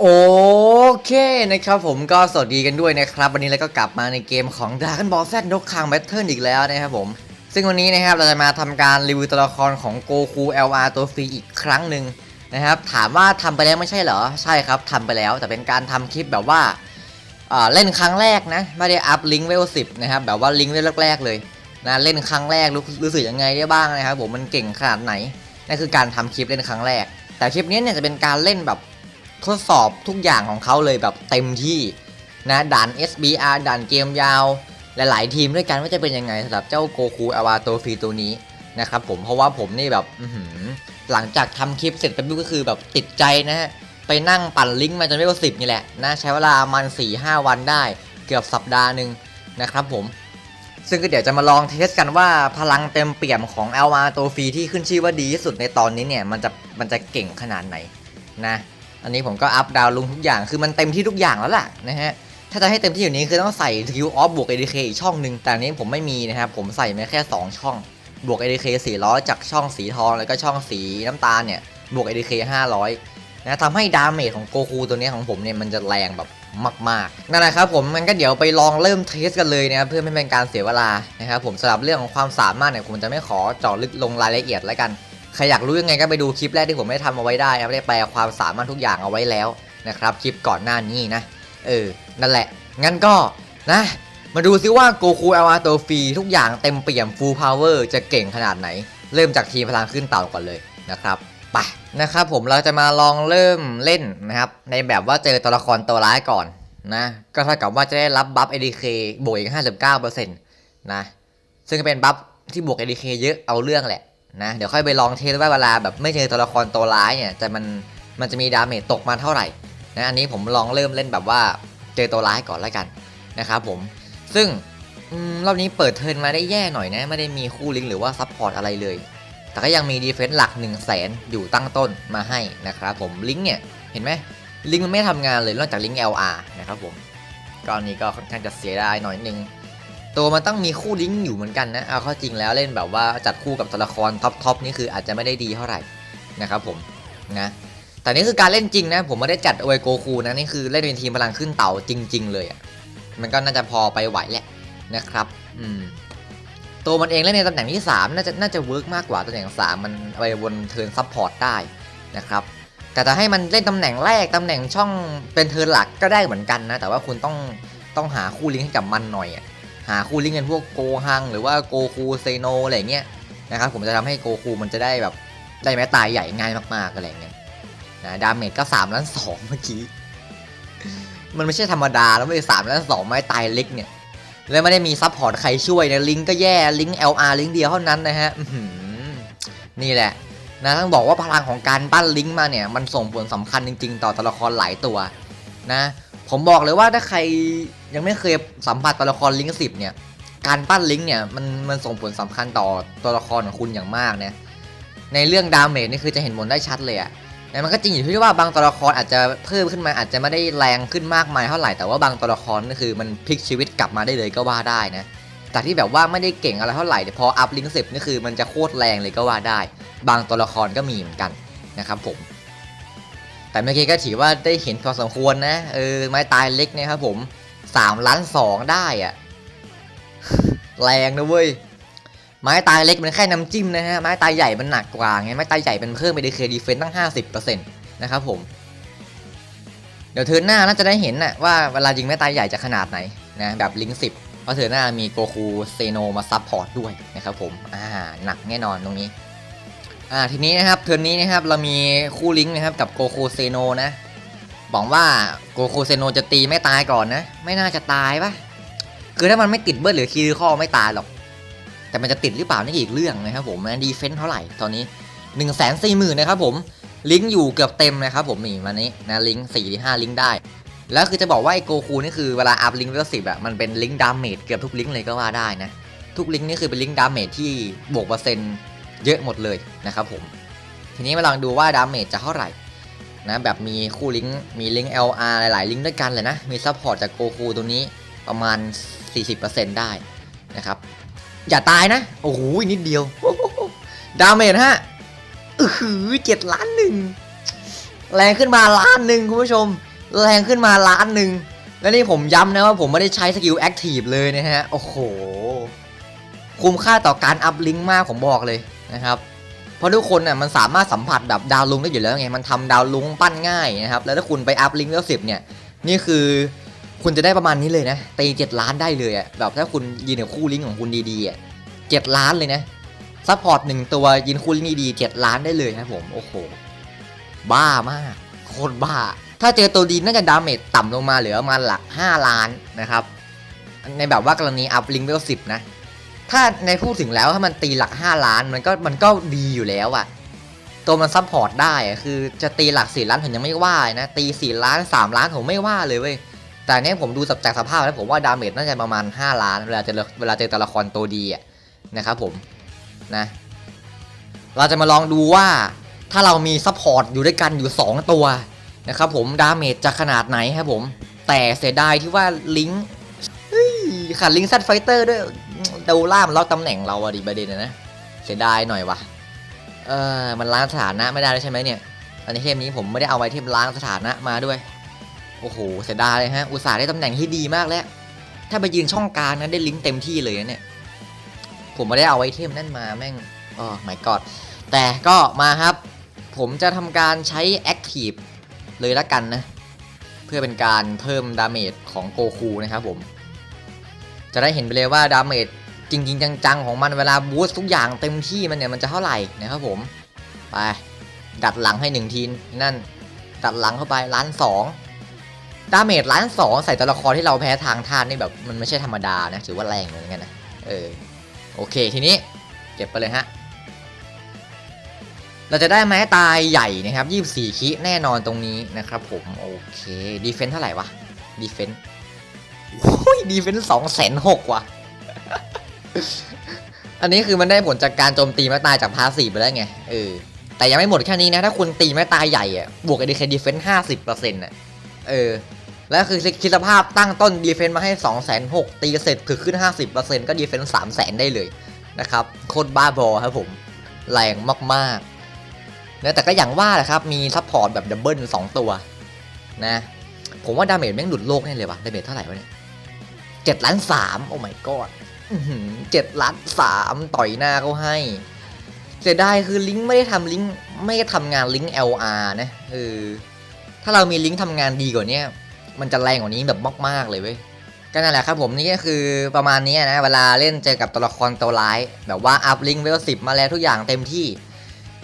โอเคนะครับผมก็สวัสดีกันด้วยนะครับ วันนี้เราก็กลับมาในเกมของ Dragon Ball Z นกคางแบทเทิลอีกแล้วนะครับผม ซึ่งวันนี้นะครับเราจะมาทำการรีวิวตัวละครของโกคู LR ตัวฟรีอีกครั้งหนึ่งนะครับ ถามว่าทำไปแล้วไม่ใช่เหรอ ใช่ครับทำไปแล้ว แต่เป็นการทำคลิปแบบว่าเล่นครั้งแรกนะ ไม่ได้อัพลิงก์เวลสินะครับ แบบว่าลิงก์เวลแรกๆเลยนะเล่นครั้งแรกรู้รู้สึกยังไงได้บ้างนะครับผมมันเก่งขนาดไหนนั่นคือการทำคลิปเล่นครั้งแรก แต่คลิปนี้เนี่ยจะเป็นการเล่นแบบ ทดสอบทุกอย่างของเขาเลยแบบเต็มที่นะด่าน SBR ด่านเกมยาว หลายๆทีมด้วยกันว่าจะเป็นยังไงสำหรับเจ้าโกคูอวาโตฟีตัวนี้นะครับผมเพราะว่าผมนี่แบบหลังจากทำคลิปเสร็จไปปุ๊บก็คือแบบติดใจนะฮะไปนั่งปั่นลิงก์มาจนไม่ว่าสิบนี่แหละนะใช้เวลามัน4ี่ห้าวันได้เกือบสัปดาห์หนึ่งนะครับผม ซึ่งก็เดี๋ยวจะมาลองเทสกันว่าพลังเต็มเปี่ยมของ LR ตัวฟรีที่ขึ้นชื่อว่าดีที่สุดในตอนนี้เนี่ย มันจะมันจะเก่งขนาดไหนนะ อันนี้ผมก็อัพดาวลงทุกอย่างคือมันเต็มที่ทุกอย่างแล้วล่ะนะฮะถ้าจะให้เต็มที่อยู่นี้คือต้องใส่ทิวออฟบวก ADK อีกช่องหนึ่งแต่อันนี้ผมไม่มีนะครับผมใส่มาแค่ 2 ช่อง บวก ADK 400จากช่องสีทองแล้วก็ช่องสีน้ำตาลเนี่ยบวก ADK 500นะทำให้ดาเมจของโกคูตัวนี้ของผมเนี่ยมันจะแรงแบบมากๆนั่นแหละครับผมมันก็เดี๋ยวไปลองเริ่มเทสกันเลยนะครับเพื่อไม่เป็นการเสียเวลานะครับผมสำหรับเรื่องของความสามารถเนี่ยผมจะไม่ขอเจาะลึกลงรายละเอียดแล้วกัน ใครอยากรู้ยังไงก็ไปดูคลิปแรกที่ผมได้ทำเอาไว้ได้ครับได้แปลความสามารถทุกอย่างเอาไว้แล้วนะครับคลิปก่อนหน้านี้นะ เออ นั่นแหละ งั้นก็นะ มาดูซิว่าโกคูอวาโตฟรีทุกอย่างเต็มเปี่ยมฟูลพาวเวอร์จะเก่งขนาดไหน เริ่มจากทีมพลังขึ้นเต่าก่อนเลยนะครับไปนะครับผมเราจะมาลองเริ่มเล่นนะครับ ในแบบว่าเจอตัวละครตัวร้ายก่อนนะ ก็เท่ากับว่าจะได้รับบัฟ ADK บวกอีก 59%นะ ซึ่งเป็นบัฟที่บวก ADK เยอะเอาเรื่องแหละ นะเดี๋ยวค่อยไปลองเทสว่าเวลาแบบไม่เจอตัวละครตัวร้ายเนี่ยจะมันมันจะมีดาเมจตกมาเท่าไหร่นะอันนี้ผมลองเริ่มเล่นแบบว่าเจอตัวร้ายก่อนแล้วกันนะครับผมซึ่งรอบนี้เปิดเทิร์นมาได้แย่หน่อยนะ ไม่ได้มีคู่ลิงก์หรือว่าซับพอร์ตอะไรเลย แต่ก็ยังมีดีเฟนซ์หลัก 1 0 0 0 0แสนอยู่ตั้งต้นมาให้นะครับผมลิงก์เนี่ยเห็นไหมลิงก์มันไม่ทำงานเลยนอกจากลิงก์ LR นะครับผมก็อันนี้ก็ค่อนข้างจะเสียดายหน่อยนึง ตัวมันต้องมีคู่ลิงก์อยู่เหมือนกันนะเอาเข้าจริงแล้วเล่นแบบว่าจัดคู่กับตัวละครท็อปทอปนี่คืออาจจะไม่ได้ดีเท่าไหร่นะครับผมนะแต่นี่คือการเล่นจริงนะ ผมไม่ได้จัดโอเอโกคูนะนี่คือเล่นเป็นทีมพลังขึ้นเต่าจริง ๆ เลยอะ่ะมันก็น่าจะพอไปไหวแหละนะครับอืมตัวมันเองเล่นในตำแหน่งที่ 3 น่าจะน่าจะเวิร์กมากกว่าตำแหน่ง 3 มันไปวนเทิร์นซับพอร์ตได้นะครับแต่จะให้มันเล่นตำแหน่งแรกตำแหน่งช่องเป็นเทิร์นหลักก็ได้เหมือนกันนะแต่ว่าคุณต้องต้องหาคู่ลิงก์ให้กับมันหน่อยอะ หาคู่ลิงก์กันพวกโกฮังหรือว่าโกคูเซโนอะไรเงี้ยนะครับผมจะทำให้โกคูมันจะได้แบบได้แม้ตายใหญ่ง่ายมากๆอะไรเงี้ยนะดาเมจก็3ล้านสองเมื่อกี้ มันไม่ใช่ธรรมดาแล้วไม่สามล้านสองไม้ตายเล็กเนี่ยแล้วไม่ได้มีซัพพอร์ตใครช่วยนะลิงก์ก็แย่ลิงก์ LR ลิงก์เดียวเท่านั้นนะฮะนี่แหละนะต้องบอกว่าพลังของการปั้นลิงก์มาเนี่ยมันส่งผลสำคัญจริง ๆ ต่อตัวละครหลายตัวนะ ผมบอกเลยว่าถ้าใครยังไม่เคยสัมผัสตัวละครลิงก์สิบเนี่ย การปั้นลิงก์เนี่ยมันมันส่งผลสำคัญต่อตัวละครของคุณอย่างมากนะในเรื่องดาเมจนี่คือจะเห็นผลได้ชัดเลยอะแต่มันก็จริงอยู่ที่ว่าบางตัวละครอาจจะเพิ่มขึ้นมาอาจจะไม่ได้แรงขึ้นมากมายเท่าไหร่แต่ว่าบางตัวละครนี่คือมันพลิกชีวิตกลับมาได้เลยก็ว่าได้นะจากที่แบบว่าไม่ได้เก่งอะไรเท่าไหร่แต่พออัพลิงก์สิบนี่คือมันจะโคตรแรงเลยก็ว่าได้ บางตัวละครก็มีเหมือนกันนะครับผม แต่เมื่อกี้ก็ถือว่าได้เห็นพอสมควรนะ เออ ไม้ตายเล็กเนี่ยครับผมสามล้านสองได้อะแรงนะเว้ย ไม้ตายเล็กมันแค่น้ำจิ้มนะฮะ ไม้ตายใหญ่มันหนักกว่าไง ไม้ตายใหญ่เป็นเพิ่มไปดีเคดีเฟนตั้ง 50%นะครับผม เดี๋ยวเทิร์นหน้าน่าจะได้เห็นนะว่าเวลายิงไม้ตายใหญ่จะขนาดไหนนะแบบลิงก์สิบเพราะเทิร์นหน้ามีโกคูเซโนมาซับพอร์ตด้วยนะครับผม อ่า หนักแน่นอนตรงนี้ อ่าทีนี้นะครับเทิร์นนี้นะครับเรามีคู่ลิงก์นะครับกับโกคูเซโนนะบอกว่าโกคูเซโนจะตีไม่ตายก่อนนะ ไม่น่าจะตายปะคือถ้ามันไม่ติดเบิร์ดหรือคีย์ข้อไม่ตายหรอก แต่มันจะติดหรือเปล่านี่อีกเรื่องนะครับผมนะดีเฟนต์เท่าไหร่ตอนนี้1นึ่งแสนสี่หมื่นนะครับผมลิงก์อยู่เกือบเต็มนะครับผมนี่มานี้นะลิงก์สี่ห้าลิงก์ได้ แล้วคือจะบอกว่าไอโกคูนี่คือเวลาอัพลิงก์เวลสิบอะมันเป็นลิงก์ดาเมจเกือบทุกลิงก์เลยก็ว่าได้นะทุกลิงก์นี่คือเป็นลิงก์ดาเมจที่บวกเปอร์เซ็นต์ เยอะหมดเลยนะครับผมทีนี้มาลองดูว่าดาเมจจะเท่าไหร่นะแบบมีคู่ลิงก์มีลิงก์ LR หลาย ๆ ลิงก์ด้วยกันเลยนะ มีซัพพอร์ตจากโกคูตัวนี้ประมาณ 40%ได้นะครับ อย่าตายนะ โอ้โหนิดเดียว ดาเมจฮะอือหือเจ็ดล้านหนึ่งแรงขึ้นมาล้านหนึ่งคุณผู้ชม แรงขึ้นมาล้านหนึ่งแล้วนี่ผมย้ำนะว่าผมไม่ได้ใช้สกิลแอคทีฟเลยนะฮะ โอ้โห คุ้มค่าต่อการอัพลิงก์มากผมบอกเลย นะครับเพราะทุกคนน่ะมันสามารถสัมผัสแบบดาวลุงได้อยู่แล้วไงมันทำดาวลุงปั้นง่ายนะครับแล้วถ้าคุณไปอัพลิงก์แล้วสิบเนี่ยนี่คือคุณจะได้ประมาณนี้เลยนะตีเจ็ดล้านได้เลยอะแบบถ้าคุณยืนกับคู่ลิงก์ของคุณดีๆอะเจ็ดล้านเลยนะซัพพอร์ตหนึ่งตัวยินคู่ลิงก์ดีๆเจ็ดล้านได้เลยครับผมโอ้โหบ้ามากโคตรบ้า ถ้าเจอตัวดีน่าจะดาเมจต่ำลงมาเหลือมาหลัก 5 ล้านนะครับ ในแบบว่ากรณีอัพลิงก์เวลสิบนะ ถ้าในพูดถึงแล้วถ้ามันตีหลัก 5 ล้านมันก็มันก็ดีอยู่แล้วอะตัวมันซัพพอร์ตได้คือจะตีหลัก 4 ล้านผมยังไม่ว่านะตี 4 ล้าน 3 ล้านผมไม่ว่าเลยเว้ยแต่เนี้ยผมดูจากสภาพแล้วผมว่าดาเมจน่าจะประมาณ 5 ล้านเวลาเจอเวลาเจอตัวละครตัวดีอะนะครับผมนะเราจะมาลองดูว่าถ้าเรามีซัพพอร์ตอยู่ด้วยกันอยู่ 2 ตัวนะครับผมดาเมจจะขนาดไหนครับผม แต่เสียดายที่ว่าลิงก์ขาดลิงก์ซัดไฟเตอร์ด้วย เดาล่ามนล็อกตำแหน่งเราอะดิประเด็นนะ เสียดายหน่อยวะเออมันล้างสถานะไม่ได้ใช่ไหมเนี่ยอันนี้เทมนี้ผมไม่ได้เอาไอเทมล้างสถานะมาด้วย โอ้โหเสียดายเลยฮะ อุตส่าห์ได้ตำแหน่งที่ดีมากแล้ว ถ้าไปยืนช่องกลางนะได้ลิงก์เต็มที่เลยนะเนี่ย ผมไม่ได้เอาไอเทมนั่นมาแม่งอ๋อไม่กอดแต่ก็มาครับ ผมจะทำการใช้ Active เลยละกันนะ เพื่อเป็นการเพิ่มดาเมจของโกคูนะครับผม จะได้เห็นไปเลยว่าดาเมจจริง ๆ จัง ๆ ของมันเวลาบูสต์ทุกอย่างเต็มที่มันเนี่ยมันจะเท่าไหร่นะครับผม ไปดัดหลังให้หนึ่งทีนั่นดัดหลังเข้าไปล้านสองดาเมจล้านสองใส่ตัวละครที่เราแพ้ทางธาตุนี่แบบมันไม่ใช่ธรรมดานะถือว่าแรงเหมือนกันนะเออโอเคทีนี้เก็บไปเลยฮะเราจะได้ไม้ตายใหญ่นะครับ 24 คิแน่นอนตรงนี้นะครับผม โอเค ดีเฟนส์เท่าไหร่วะ ดีเฟนส์ โอ้ยดีเฟนสองแสนหกว่ะ อันนี้คือมันได้ผลจากการโจมตีไม้ตายจากพาสีไปแล้วไง เออ แต่ยังไม่หมดแค่นี้นะ ถ้าคุณตีไม้ตายใหญ่อะบวก ADK Defense 50%อะเออ แล้วคือคิดสภาพตั้งต้นดีเฟนส์มาให้2 6 0 0 0ตีเสร็จคือขึ้น50%ก็ดีเฟนส์3 0 0 0 0ได้เลยนะครับ โคตรบ้าบอครับผม แรงมากๆนะแต่ก็อย่างว่าแหละครับ มีซัพพอร์ตแบบดับเบิลสองตัวนะ ผมว่าดาเมจแม่งหลุดโลกแน่เลยว่ะ ดาเมจเท่าไหร่วะเนี่ย เจ็ดล้านสามโอ้ my god เจ็ดล้านสามต่อยหน้าเขาให้ เสียดายคือลิงก์ไม่ได้ทำลิงก์ไม่ได้ทำงานลิงก์ LR นะเออถ้าเรามีลิงก์ทำงานดีกว่านี้มันจะแรงกว่านี้แบบมากๆเลยเว้ยก็นั่นแหละครับผมนี่ก็คือประมาณนี้นะ เวลาเล่นเจอกับตัวละครตัวร้าย แบบว่าอัพลิงก์เวลสิบมาแล้วทุกอย่างเต็มที่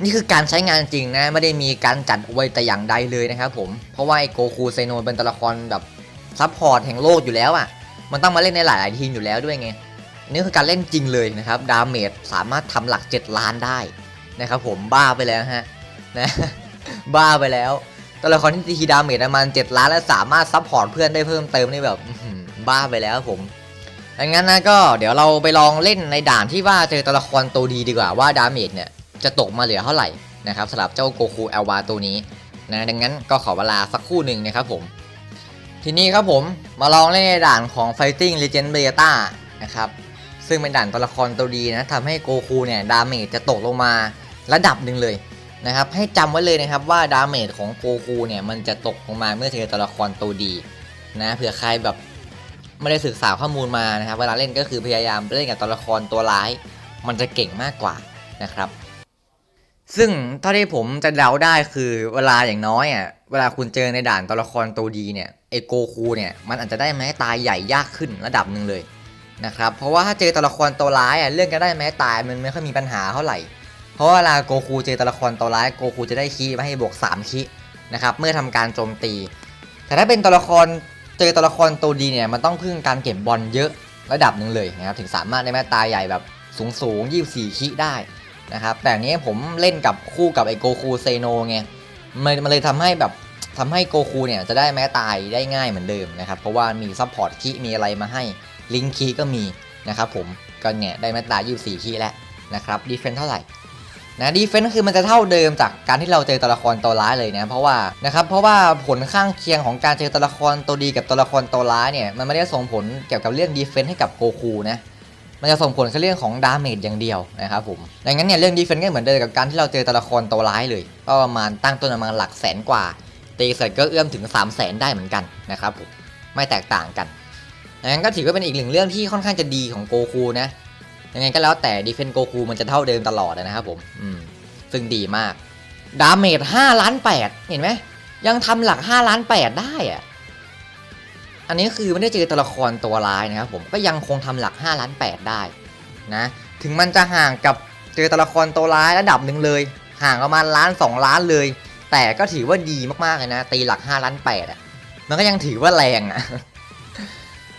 นี่คือการใช้งานจริงนะ ไม่ได้มีการจัดไว้แต่อย่างใดเลยนะครับผมเพราะว่าไอโกคูเซโนเป็นตัวละครแบบซัพพอร์ตแห่งโลกอยู่แล้วอะ่ะ มันต้องมาเล่นในหลาย ๆ ทีมอยู่แล้วด้วยไงนี่คือการเล่นจริงเลยนะครับ ดาเมจสามารถทำหลัก 7 ล้านได้นะครับผมบ้าไปแล้วฮะนะบ้าไปแล้วตัวละครที่ตีดาเมจประมาณ7ล้านและสามารถซัพพอร์ตเพื่อนได้เพิ่มเติมนี่แบบบ้าไปแล้วผมดังนั้นนะก็เดี๋ยวเราไปลองเล่นในด่านที่ว่าเจอตัวละครตัวดีดีกว่าว่าดาเมจเนี่ยจะตกมาเหลือเท่าไหร่นะครับสำหรับเจ้าโกคูเอลวาตัวนี้นะดังนั้นก็ขอเวลาสักครู่หนึ่งนะครับผม ทีนี้ครับผมมาลองเล่นในด่านของ Fighting Legend Beta นะครับ ซึ่งเป็นด่านตัวละครตัวดีนะทำให้โกคูเนี่ยดาเมจจะตกลงมาระดับหนึ่งเลยนะครับ ให้จำไว้เลยนะครับว่าดาเมจของโกคูเนี่ยมันจะตกลงมาเมื่อเจอตัวละครตัวดีนะเผื่อใครแบบไม่ได้ศึกษาข้อมูลมานะครับ เวลาเล่นก็คือพยายามเล่นกับตัวละครตัวร้าย มันจะเก่งมากกว่านะครับ ซึ่งเท่าที่ผมจะเดาได้คือเวลาอย่างน้อยอะเวลาคุณเจอในด่านตัวละครตัวดีเนี่ย ไอโกคูเนี่ยมันอาจจะได้แม้ตายใหญ่ยากขึ้นระดับหนึ่งเลยนะครับเพราะว่าถ้าเจอตัวละครตัวร้ายอะเรื่องการได้แม้ตายมันไม่ค่อยมีปัญหาเท่าไหร่ เพราะว่าเวลาโกคูเจอตัวละครตัวร้ายโกคูจะได้คีมาให้บวก3คีนะครับเมื่อทำการโจมตี แต่ถ้าเป็นตัวละครเจอตัวละครตัวดีเนี่ยมันต้องพึ่งการเก็บบอลเยอะระดับหนึ่งเลยนะครับถึงสามารถได้แม้ตายใหญ่แบบสูงสูง24คีได้นะครับแต่นี้ผมเล่นกับคู่กับไอโกคูเซโนไงมันมันเลยทำให้แบบ ทำให้โกคูเนี่ยจะได้แม้ตายได้ง่ายเหมือนเดิมนะครับ เพราะว่ามีซัพพอร์ตคีมีอะไรมาให้ลิงคีก็มีนะครับผมก็เนี่ยได้แม้ตาย24คีแล้วนะครับดีเฟนเท่าไหร่นะดีเฟนคือมันจะเท่าเดิมจากการที่เราเจอตัวละครตัวร้ายเลยนะเพราะว่านะครับเพราะว่าผลข้างเคียงของการเจอตัวละครตัวดีกับตัวละครตัวร้ายเนี่ยมันไม่ได้ส่งผลเกี่ยวกับเรื่องดีเฟนให้กับโกคูนะมันจะส่งผลแค่เรื่องของดาเมจอย่างเดียวนะครับผมดังนั้นเนี่ยเรื่องดีเฟนต์ก็เหมือนเดิมกับการที่เราเจอตัวละครตัวร้ายเลยก็ประมาณตั้งต้นประมาณหลักแสนกว่า ตีเสร็จก็เอื้อมถึง 3 0 0แสนได้เหมือนกันนะครับผมไม่แตกต่างกันดังนั้นก็ถือว่าเป็นอีกหนึ่งเรื่องที่ค่อนข้างจะดีของโกคูนะยังไงก็แล้วแต่ดีเฟนโกคูมันจะเท่าเดิมตลอดนะครับผมอืมซึ่งดีมาก ดาเมจ5ล้าน8เห็นไหมยังทำหลัก5ล้าน8ได้อะอันนี้คือไม่ได้เจอตัวละครตัวร้ายนะครับผมก็ยังคงทำหลัก5ล้าน8ได้นะถึงมันจะห่างกับเจอตัวละครตัวร้ายระดับหนึ่งเลย ห่างประมาณล้าน 2 ล้านเลย แต่ก็ถือว่าดีมากๆเลยนะ ตีหลัก5ล้าน8อะ มันก็ยังถือว่าแรงอะ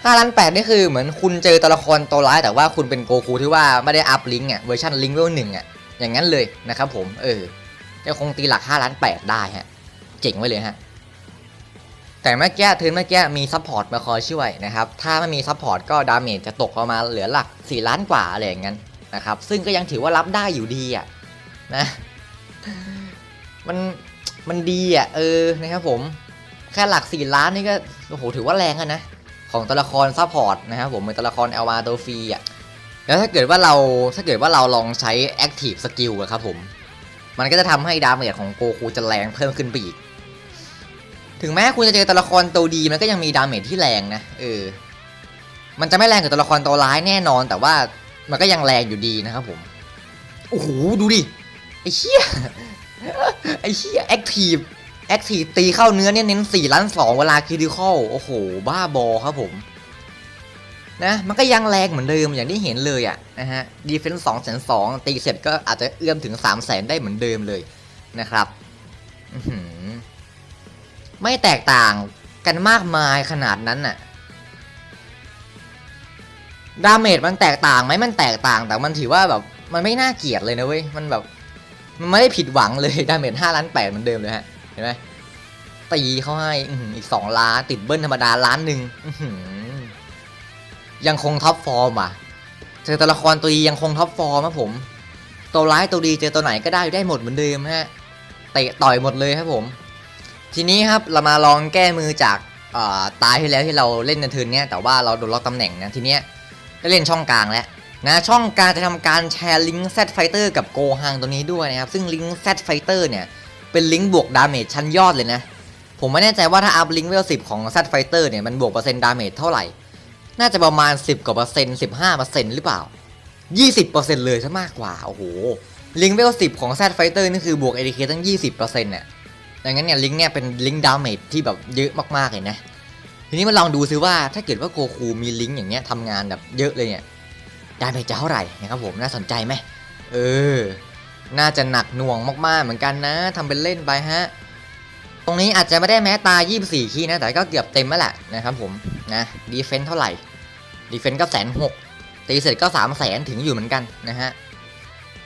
5ล้าน8นี่คือเหมือนคุณเจอตัวละครตัวร้ายแต่ว่าคุณเป็นโกคูที่ว่าไม่ได้อัพลิงก์อะเวอร์ชันลิงก์เวลหนึ่งอะอย่างนั้นเลยนะครับผมเออจะคงตีหลัก5ล้าน8ได้ฮะเจ๋งไว้เลยฮะแต่เมื่อกี้เทินเมื่อกี้มีซัพพอร์ตมาคอยช่วยนะครับถ้าไม่มีซัพพอร์ตก็ดาเมจจะตกประมาเหลือหลัก 4 ล้านกว่าอะไรอย่างนั้นนะครับซึ่งก็ยังถือว่ารับได้อยู่ดีอะนะมัน มันดีอะเออนะครับผมแค่หลัก 4 ล้านนี่ก็โอ้โหถือว่าแรงอะนะ ของตัวละครซัพพอร์ตนะครับผมเป็นตัวละครเอลวาโตฟรีอะแล้วถ้าเกิดว่าเราถ้าเกิดว่าเราลองใช้ Active Skill อะครับผม มันก็จะทำให้ดาเมจของโกคูจะแรงเพิ่มขึ้นไปอีก ถึงแม้คุณจะเจอตัวละครตัวดีมันก็ยังมีดาเมจที่แรงนะเออ มันจะไม่แรงกับตัวละครตัวร้ายแน่นอน แต่ว่ามันก็ยังแรงอยู่ดีนะครับผม โอ้โหดูดิไอ้เชี่ย ไอ้เชี่ยแอคทีฟแอคทีฟตีเข้าเนื้อเนี่ยเน้น4ล้าน2เวลาคิดิคอลโอ้โห บ้าบอครับผม นะ มันก็ยังแรงเหมือนเดิมอย่างที่เห็นเลยอะนะฮะดีเฟนส์สองแสนสองตีเสร็จก็อาจจะเอื้อมถึง3 0 0แสนได้เหมือนเดิมเลยนะครับไม่แตกต่างกันมากมายขนาดนั้นน่ะดาเมจมันแตกต่างไหมมันแตกต่างแต่มันถือว่าแบบ มันไม่น่าเกลียดเลยนะเว้ย มันแบบ มันไม่ได้ผิดหวังเลยดาเมจห้าล้านแปดเหมือนเดิมเลยฮะ เห็นไหมตีเขาให้อีกสองล้านติดเบิ้ลธรรมดาล้านหนึ่งยังคงท็อปฟอร์มอะ เจอตัวละครตัวดียังคงท็อปฟอร์มครับผม ตัวร้ายตัวดีเจอตัวไหนก็ได้ได้หมดเหมือนเดิมฮะ เตะต่อยหมดเลยครับผม ทีนี้ครับเรามาลองแก้มือจากตายที่แล้วที่เราเล่นในเทิร์นเนี้ยแต่ว่าเราโดนล็อกตำแหน่งนะทีเนี้ยได้เล่นช่องกลางแล้ว นะช่องกางจะทำการแชร์ลิงก์ Z Fighter กับโกฮังตัวนี้ด้วยนะครับ ซึ่งลิงก์ Z Fighter เนี่ย เป็นลิงก์บวกดาเมจชั้นยอดเลยนะ ผมไม่แน่ใจว่าถ้าอัพลิงก์เวล10ของ Z Fighter เนี่ย มันบวกเปอร์เซ็นต์ดาเมจเท่าไหร่ น่าจะประมาณ 10 กว่าเปอร์เซ็นต์15เปอร์เซ็นต์หรือเปล่า 20เปอร์เซ็นต์เลยซะมากกว่า โอ้โห ลิงก์เวล10ของ Z Fighter นี่คือบวก ADK ตั้ง 20เปอร์เซ็นต์เนี่ยดังนั้นเนี่ยลิงก์เนี่ยเป็นลิงก์ดาเมจที่แบบเยอะมากๆเลยนะทีนี้มาลองดูซิว่าถ้าเกิดว่าโกคูมีลิงก์อย่างเงี้ยทำงานแบบเยอะเลยเนี่ย ดาเมจจะเท่าไหร่นะครับผมน่าสนใจไหมเออ น่าจะหนักหน่วงมากๆเหมือนกันนะทำเป็นเล่นไปฮะ ตรงนี้อาจจะไม่ได้แม้ตา 24 คีย์นะ แต่ก็เกือบเต็มแล้วแหละนะครับผมนะดีเฟนต์เท่าไหร่ดีเฟนต์ก็แสนหกตีเสร็จก็3 0 0แสนถึงอยู่เหมือนกันนะฮะ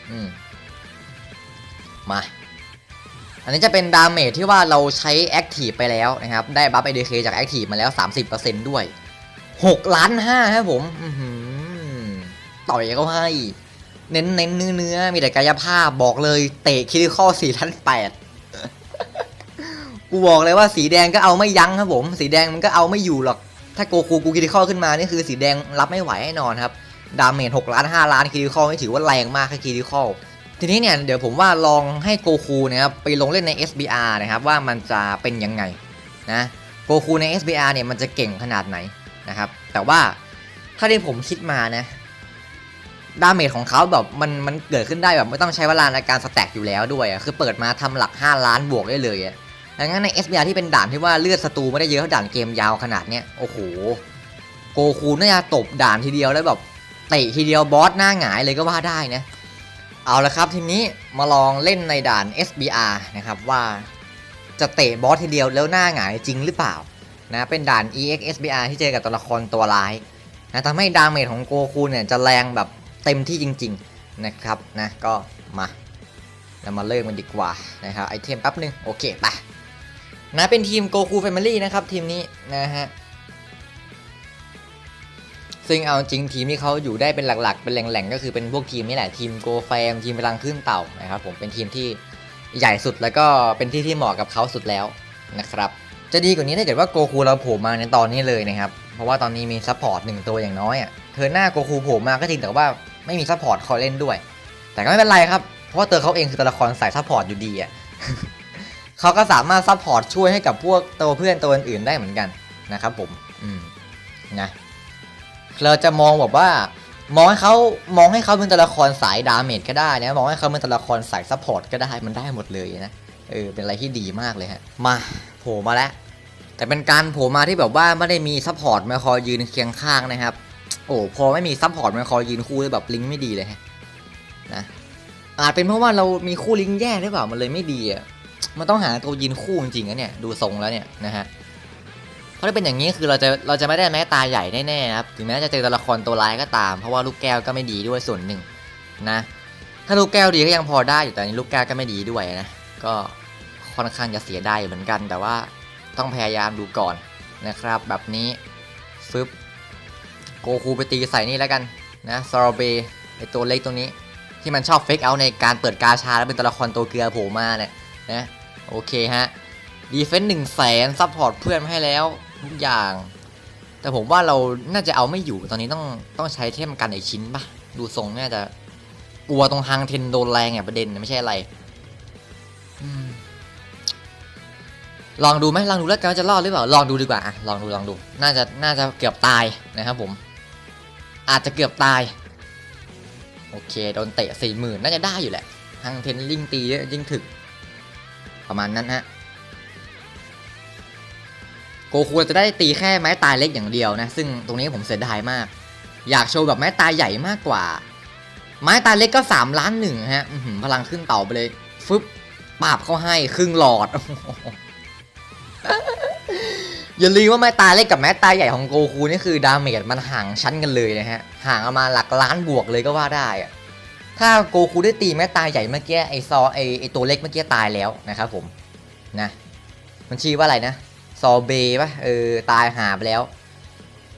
อืมมา อันนี้จะเป็นดาเมจที่ว่าเราใช้แอคทีฟไปแล้วนะครับ ได้บัฟไอเดเคจากแอคทีฟมาแล้ว 30%ด้วย 6 ล้าน5ครับผม อื ต่อยเขาให้ เน้นเน้นเนื้อเนื้อมีแต่กายภาพบอกเลยเตะคิริคอสี่ล้านแปดกูบอกเลยว่าสีแดงก็เอาไม่ยั้งครับผม สีแดงมันก็เอาไม่อยู่หรอก ถ้าโกคูกูคิริคอขึ้นมานี่คือสีแดงรับไม่ไหวแน่นอนครับ ดาเมจ6ล้าน5ล้านคิริคอไม่ถือว่าแรงมากแค่คิริคอทีนี้เนี่ยเดี๋ยวผมว่าลองให้โกคูนะครับไปลงเล่นใน SBR นะครับว่ามันจะเป็นยังไงนะโกคูใน SBR เนี่ยมันจะเก่งขนาดไหนนะครับแต่ว่าถ้าที่ผมคิดมานะ ดาเมจของเขาแบบมันมันเกิดขึ้นได้แบบไม่ต้องใช้เวลาในการสแต็กอยู่แล้วด้วยอะคือเปิดมาทำหลัก 5 ล้านบวกได้เลยอะดังนั้นใน SBR ที่เป็นด่านที่ว่าเลือดศัตรูไม่ได้เยอะเท่าด่านเกมยาวขนาดเนี้ยโอ้โหโกคูน่าจะตบด่านทีเดียวแล้วแบบเตะทีเดียวบอสหน้าหงายเลยก็ว่าได้นะเอาละครับทีนี้มาลองเล่นในด่าน SBR นะครับว่าจะเตะบอสทีเดียวแล้วหน้าหงายจริงหรือเปล่านะเป็นด่าน EX SBR ที่เจอกับตัวละครตัวร้ายนะทำให้ดาเมจของโกคูเนี่ยจะแรงแบบ เต็มที่จริง ๆนะครับนะก็มาเรามาเริ่มกันดีกว่านะครับไอเทมแป๊บนึงโอเคไปนะเป็นทีมโกคูแฟมิลี่นะครับทีมนี้นะฮะซึ่งเอาจริงทีมที่เขาอยู่ได้เป็นหลักๆ เป็นแหล่งๆ ก็คือเป็นพวกทีมนี่แหละทีมโกแฟมทีมพลังขึ้นเต่านะครับผมเป็นทีมที่ใหญ่สุดแล้วก็เป็นที่ที่เหมาะกับเขาสุดแล้วนะครับจะดีกว่านี้ถ้าเกิดว่าโกคูเราโผล่มาในตอนนี้เลยนะครับ เพราะว่าตอนนี้มีซัพพอร์ตหนึ่งตัวอย่างน้อยอะเธอหน้าโกคูโผล่มาก็จริงแต่ว่า ไม่มีซัพพอร์ตคอยเล่นด้วย แต่ก็ไม่เป็นไรครับ เพราะว่าตัวเขาเองคือตัวละครสายซัพพอร์ตอยู่ดีอะเขาก็สามารถซัพพอร์ตช่วยให้กับพวกตัวเพื่อนตัวอื่นๆได้เหมือนกันนะครับผม อืมนะเราจะมองแบบว่ามองให้เขามองให้เขาเป็นตัวละครสายดาเมจก็ได้นะมองให้เขาเป็นตัวละครสายซัพพอร์ตก็ได้มันได้หมดเลยนะเออเป็นอะไรที่ดีมากเลยฮะมาโผล่มาแล้วแต่เป็นการโผล่มาที่แบบว่าไม่ได้มีซัพพอร์ตมาคอยยืนเคียงข้างนะครับ โอ้พอไม่มีซัพพอร์ตมาคอยยืนคู่เลยแบบลิงไม่ดีเลยฮะนะอาจเป็นเพราะว่าเรามีคู่ลิงแย่หรือเปล่ามันเลยไม่ดีอะมันต้องหาตัวยืนคู่จริงๆนะเนี่ยดูทรงแล้วเนี่ยนะฮะเพราะถ้าเป็นอย่างนี้คือเราจะเราจะไม่ได้แม้ตาใหญ่แน่ๆครับถึงแม้จะเจอตัวละครตัวร้ายก็ตาม เพราะว่าลูกแก้วก็ไม่ดีด้วยส่วนหนึ่งนะถ้าลูกแก้วดีก็ยังพอได้อยู่แต่นี้ลูกแก้วก็ไม่ดีด้วยนะก็ค่อนข้างจะเสียไดายอยู่เหมือนกัน แต่ว่าต้องพยายามดูก่อนนะครับ แบบนี้ฟึบ โกคูไปตีใส่นี่แล้วกันนะซอร์เบไอตัวเล็กตัวนี้ที่มันชอบเฟกเอาในการเปิดกาชาแล้วเป็นตัวละครตัวเกลือโผล่มาเนี่ยนะโอเคฮะดีเฟนต์หนึ่งแสนซัพพอร์ตเพื่อนมาให้แล้วทุกอย่าง แต่ผมว่าเราน่าจะเอาไม่อยู่ตอนนี้ต้องต้องใช้เทมกันอีกชิ้นปะดูทรงน่าจะกลัวตรงทางเทนโดนแรงอะประเด็นไม่ใช่อะไรลองดูไหมลองดูแล้วกันจะรอดหรือเปล่าลองดูดีกว่าอะลองดูลองดู น่าจะน่าจะเกือบตายนะครับผม อาจจะเกือบตาย โอเค โดนเตะสี่หมื่นน่าจะได้อยู่แหละทางเทนลิงตีเยอะยิ่งถึก ประมาณนั้นฮะโกคูจะได้ตีแค่ไม้ตายเล็กอย่างเดียวนะ ซึ่งตรงนี้ผมเสียดายมาก อยากโชว์แบบไม้ตายใหญ่มากกว่า ไม้ตายเล็กก็ 3 ล้านหนึ่งฮะพลังขึ้นเต่าไปเลย ฟึบปาบเขาให้ครึ่งหลอด อย่าลืมว่าไม้ตาเล็กกับไม้ตาใหญ่ของโกคูนี่คือดาเมจมันห่างชั้นกันเลยนะฮะ ห่างเอามาหลักล้านบวกเลยก็ว่าได้อะถ้าโกคูได้ตีไม้ตาใหญ่เมื่อกี้ไอซอไอไอตัวเล็กเมื่อกี้ตายแล้วนะครับผมนะมันชื่อว่าอะไรนะซอเบปะเออตายหาไปแล้ว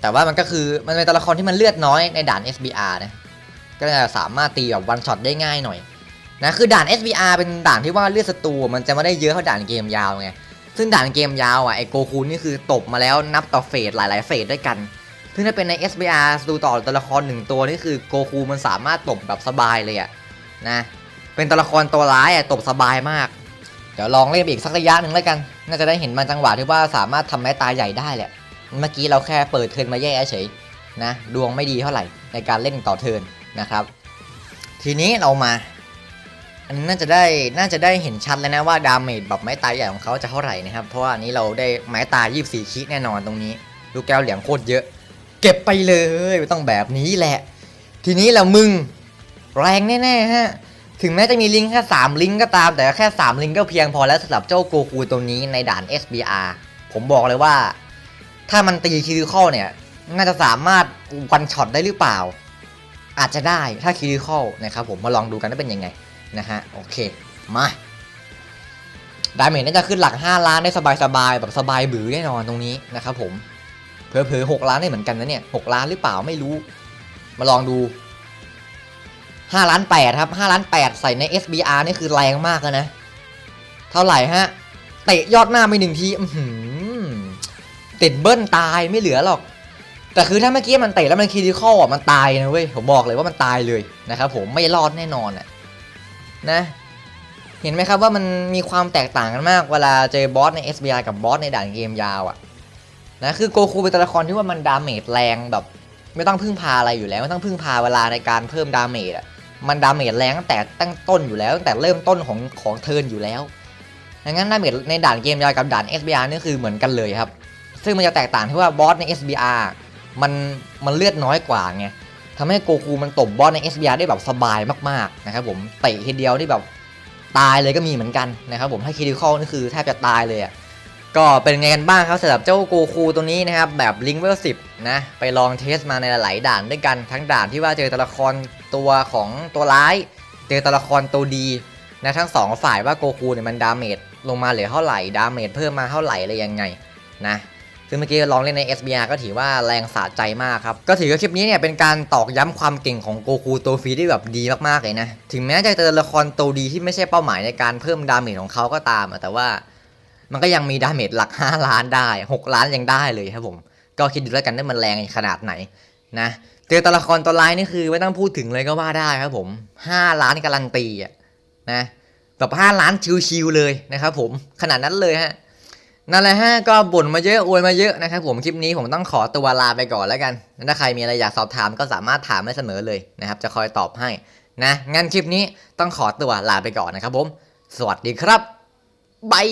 แต่ว่ามันก็คือมันเป็นตัวละครที่มันเลือดน้อยในด่าน SBR นะก็จะสามารถตีแบบวันช็อตได้ง่ายหน่อยนะคือด่าน SBR เป็นด่านที่ว่าเลือดศัตรูมันจะไม่ได้เยอะเท่าด่านเกมยาวไง ซึ่งด่านเกมยาวอะไอโกคูนี่คือตบมาแล้วนับต่อเฟสหลาย ๆ เฟสด้วยกัน ซึ่งถ้าเป็นใน SBR ศัตรูต่อตัวละครหนึ่งตัวนี่คือโกคูมันสามารถตบแบบสบายเลยอะนะ เป็นตัวละครตัวร้ายอะตบสบายมาก เดี๋ยวลองเล่นอีกสักระยะหนึ่งแล้วกัน น่าจะได้เห็นบางจังหวะที่ว่าสามารถทำแม้ตาใหญ่ได้แหละ เมื่อกี้เราแค่เปิดเทินมาแย่เฉยนะดวงไม่ดีเท่าไหร่ในการเล่นต่อเทินนะครับ ทีนี้เรามา อันนี้น่าจะได้น่าจะได้เห็นชัดแล้วนะว่าดาเมจแบบไม้ตายใหญ่ของเขาจะเท่าไหร่นะครับ เพราะว่าอันนี้เราได้ไม้ตาย24คิแน่นอนตรงนี้ลูกแก้วเหลียงโคตรเยอะ เก็บไปเลยต้องแบบนี้แหละ ทีนี้เรามึงแรงแน่ๆฮะถึงแม้จะมีลิงก์แค่ 3 ลิงก์ก็ตาม แต่แค่ 3 ลิงก์ก็เพียงพอแล้วสำหรับเจ้าโกคูตัวนี้ในด่าน SBR ผมบอกเลยว่า ถ้ามันตีคิริคอลเนี่ย น่าจะสามารถวันช็อตได้หรือเปล่า อาจจะได้ถ้าคิริคอลนะครับผมมาลองดูกันว่าเป็นยังไง นะฮะโอเคมาดาเมจน่าจะขึ้นหลัก 5 ล้านได้สบายๆแบบสบายบือแน่นอนตรงนี้นะครับผมเผลอๆ6ล้านได้เหมือนกันนะเนี่ย6ล้านหรือเปล่าไม่รู้ มาลองดูห้าล้านแปดครับห้าล้านแปดใส่ใน SBR นี่คือแรงมากแล้วนะ เท่าไหร่ฮะเตะยอดหน้าไปหนึ่งทีติดเบิ้ลตายไม่เหลือหรอก แต่คือถ้าเมื่อกี้มันเตะแล้วมันคีดิคอลอะมันตายนะเว้ยผมบอกเลยว่ามันตายเลยนะครับผมไม่รอดแน่นอนอะ นะ เห็นไหมครับว่ามันมีความแตกต่างกันมากเวลาเจอบอสใน SBR กับบอสในด่านเกมยาวอะนะคือโกคูเป็นตัวละครที่ว่ามันดาเมจแรงแบบ ไม่ต้องพึ่งพาอะไรอยู่แล้ว ไม่ต้องพึ่งพาเวลาในการเพิ่มดาเมจอะมันดาเมจแรงตั้งแต่ตั้งต้นอยู่แล้วตั้งแต่เริ่มต้นของของเทิร์นอยู่แล้วดังนั้นดาเมจในด่านเกมยาวกับด่าน SBR นี่คือเหมือนกันเลยครับ ซึ่งมันจะแตกต่างที่ว่าบอสใน SBR มันมันเลือดน้อยกว่าไง ทำให้โกคูมันตบบอสใน SBR ได้แบบสบายมากๆนะครับผมเตะทีเดียวที่แบบตายเลยก็มีเหมือนกันนะครับผมถ้าคิริคอลนี่คือแทบจะตายเลยอะก็เป็นไงกันบ้างครับสำหรับเจ้าโกคูตัวนี้นะครับแบบลิงเวลสินะไปลองเทสมาในหลายด่านด้วยกันทั้งด่านที่ว่าเจอตัวละครตัวของตัวร้าย เจอตัวละครตัวดีนะทั้งสองฝ่ายว่าโกคูเนี่ยมันดาเมจลงมาเหลือเท่าไหร่ดาเมจเพิ่มมาเท่าไหร่อะไรยังไงนะ ซึ่งเมื่อกี้ลองเล่นใน SBR ก็ถือว่าแรงสะใจมากครับ ก็ถือว่าคลิปนี้เนี่ยเป็นการตอกย้ำความเก่งของโกคูตัวฟรีได้แบบดีมากๆเลยนะ ถึงแม้จะเจอตัวละครตัวดีที่ไม่ใช่เป้าหมายในการเพิ่มดาเมจของเขาก็ตามอะแต่ว่ามันก็ยังมีดาเมจหลัก 5 ล้านได้ 6 ล้านยังได้เลยครับผม ก็คิดดูแล้วกันว่ามันแรงขนาดไหนนะ เจอตัวละครตัวร้ายนี่คือไม่ต้องพูดถึงเลยก็ว่าได้ครับผม 5 ล้านการันตีอะนะแบบ5ล้านชิวๆเลยนะครับผมขนาดนั้นเลยฮะ นั่นแหละฮะก็บ่นมาเยอะอวยมาเยอะนะครับผมคลิปนี้ผมต้องขอตัวลาไปก่อนแล้วกันถ้าใครมีอะไรอยากสอบถามก็สามารถถามได้เสมอเลยนะครับ จะคอยตอบให้นะงั้นคลิปนี้ต้องขอตัวลาไปก่อนนะครับผม สวัสดีครับบาย